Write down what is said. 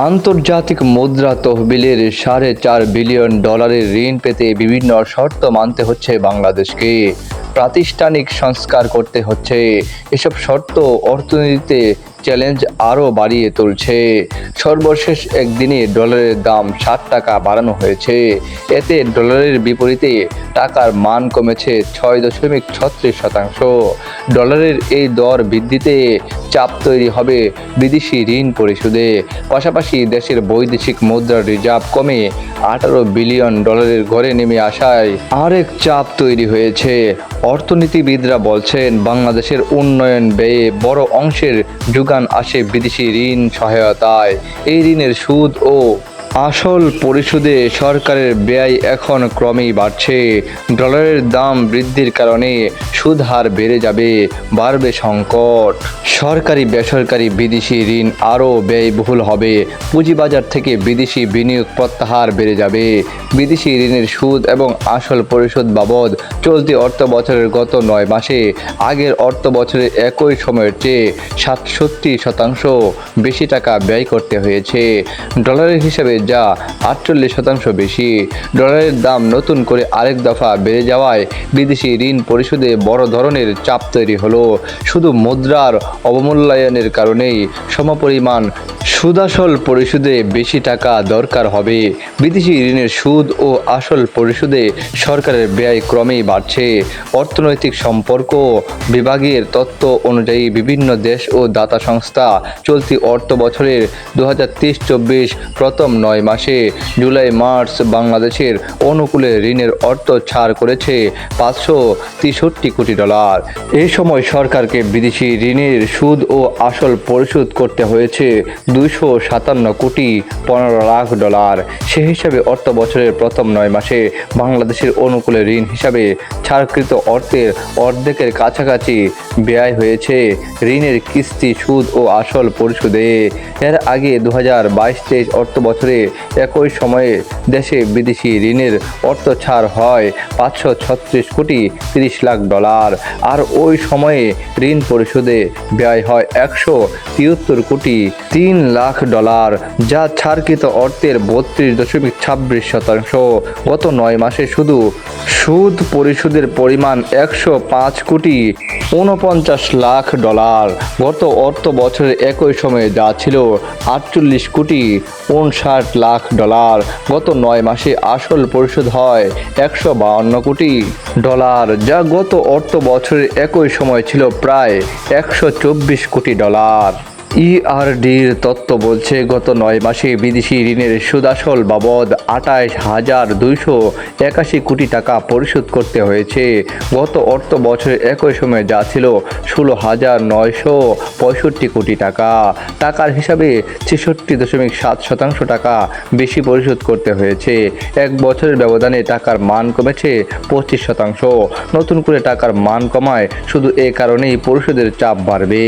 আন্তর্জাতিক মুদ্রা তহবিলের সাড়ে চার বিলিয়ন ডলারের ঋণ পেতে বিভিন্ন শর্ত মানতে হচ্ছে বাংলাদেশকে। প্রাতিষ্ঠানিক সংস্কার করতে হচ্ছে। এসব শর্ত অর্থনীতিতে চ্যালেঞ্জ আরও বাড়িয়ে তুলছে। সর্বশেষ একদিনে ডলারের দাম সাত টাকা বাড়ানো হয়েছে। এতে ডলারের বিপরীতে টাকার মান কমেছে ছয় দশমিক ছত্রিশ শতাংশ। ডলারের এই দর বৃদ্ধিতে চাপ তৈরি হবে বিদেশি ঋণ পরিশোধে। পাশাপাশি দেশের বৈদেশিক মুদ্রার রিজার্ভ কমে আঠারো বিলিয়ন ডলারের ঘরে নেমে আসায় আরেক চাপ তৈরি হয়েছে। অর্থনীতিবিদরা বলছেন, বাংলাদেশের উন্নয়ন ব্যয়ে বড় অংশের যোগান আসে বিদেশি ঋণ সহায়তায়। এই ঋণের সুদ ও আসল পরিশোধে সরকারের ব্যয় এখন ক্রমেই বাড়ছে। ডলারের দাম বৃদ্ধির কারণে সুদ হার বেড়ে যাবে, বাড়বে সংকট। সরকারি, বেসরকারি বিদেশি ঋণ আরও ব্যয়বহুল হবে। পুঁজিবাজার থেকে বিদেশি বিনিয়োগ প্রত্যাহার বেড়ে যাবে। বিদেশি ঋণের সুদ এবং আসল পরিশোধ বাবদ চলতি অর্থ বছরের গত নয় মাসে আগের অর্থ বছরের একই সময়ের চেয়ে সাতষট্টি শতাংশ বেশি টাকা ব্যয় করতে হয়েছে। ডলারের হিসাবে যা আটচল্লিশ শতাংশ বেশি। ডলারের দাম নতুন করে আরেক দফা বেড়ে যাওয়ায় বিদেশি ঋণ পরিশোধে বড় ধরনের চাপ তৈরি হলো। শুধু মুদ্রার অবমূল্যায়নের কারণেই সমপরিমাণ সুদাসল পরিশোধে বেশি টাকা দরকার হবে। বিদেশি ঋণের সুদ ও আসল পরিশোধে সরকারের ব্যয় ক্রমেই বাড়ছে। অর্থনৈতিক সম্পর্ক বিভাগের তথ্য অনুযায়ী বিভিন্ন দেশ ও দাতা সংস্থা চলতি অর্থ বছরের দু হাজার প্রথম নয় মাসে জুলাই, মার্চ বাংলাদেশের অনুকূলে ঋণের অর্থ ছাড় করেছে পাঁচশো তেষট্টি কোটি ডলার। এই সময় সরকারকে বিদেশি ঋণের সুদ ও আসল পরিশোধ করতে হয়েছে দুইশো সাতান্ন কোটি পনেরো লাখ ডলার। সে হিসাবে অর্থ বছরের প্রথম নয় মাসে বাংলাদেশের অনুকূলে ঋণ হিসাবে ছাড়কৃত অর্থের অর্ধেকের কাছাকাছি ব্যয় হয়েছে ঋণের কিস্তি, সুদ ও আসল পরিশোধে। এর আগে দু হাজার বাইশ তেইশ অর্থ বছরে একই সময়ে দেশে বিদেশি ঋণের অর্থ ছাড় হয় পাঁচশো ছত্রিশ কোটি তিরিশ লাখ ডলার। আর ওই সময়ে ঋণ পরিশোধে ব্যয় হয় একশো তিয়াত্তর কোটি তিন লাখ ডলার, যা ছাড়কৃত অর্থের বত্রিশ দশমিক ছাব্বিশ শতাংশ। গত নয় মাসে শুধু সুদ পরিশোধের পরিমাণ একশো পাঁচ কোটি ঊনপঞ্চাশ লাখ ডলার। গত অর্থ বছরের একই সময়ে যা ছিল আটচল্লিশ কোটি উনষাট লাখ ডলার। গত নয় মাসে আসল পরিশোধ হয় একশো বাউন্ন কোটি ডলার, যা গত অর্থ বছরের একই সময় ছিল প্রায় একশো চব্বিশ কোটি ডলার। ইআরডির তত্ত্ব বলছে, গত নয় মাসে বিদেশি ঋণের সুদাসল বাবদ আঠাশ হাজার দুইশো একাশি কোটি টাকা পরিশোধ করতে হয়েছে। গত অর্থ বছরের একই সময়ে যা ছিল ষোলো হাজার নয়শো পঁয়ষট্টি কোটি টাকা। টাকার হিসাবে ছেষট্টি দশমিক সাত শতাংশ টাকা বেশি পরিশোধ করতে হয়েছে। এক বছরের ব্যবধানে টাকার মান কমেছে পঁচিশ শতাংশ। নতুন করে টাকার মান কমায় শুধু এ কারণেই পরিশোধের চাপ বাড়বে।